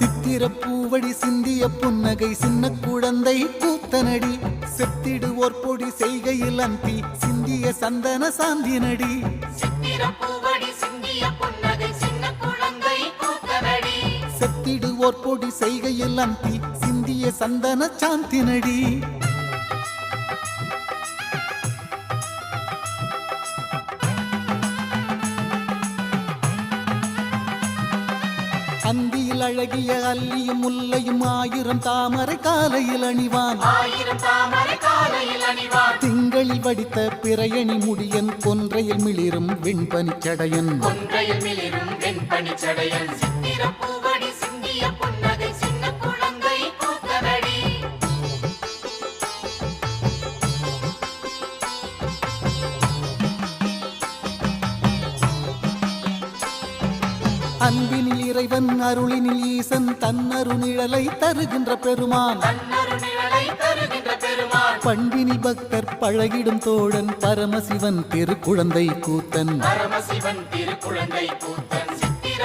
சித்திர பூவடி சிந்திய புன்னகை சின்ன குழந்தை கூத்தனடி செத்திடுவோர் பொடி செய்கையில் அந்தி சிந்திய சந்தன குழந்தை கூத்தனடி செத்திடுவோர் பொடி செய்கையில் அந்தி சிந்திய சந்தன சாந்தினடி. அந்தியில் அழகிய அல்லியும் முல்லையும் ஆயிரம் தாமரை காலையில் அணிவான். திங்களில் வடித்த பிறையணி முடியன் கொன்றையில் மிளிரும் வெண்பனிச் சடையன். கொன்றையில் மிளிரும் வெண்பனி சடையன். சித்திர பூவடி சிந்திய புன்னகை அன்பினில் இறைவன் அருளினில் ஈசன் தன்னரு நிழலை தருகின்ற பெருமான். பண்பினி பக்தர் பழகிடும் தோழன் பரமசிவன் திருக்குழந்தை கூத்தன். பரமசிவன் திருக்குழந்தை கூத்தன். சித்திர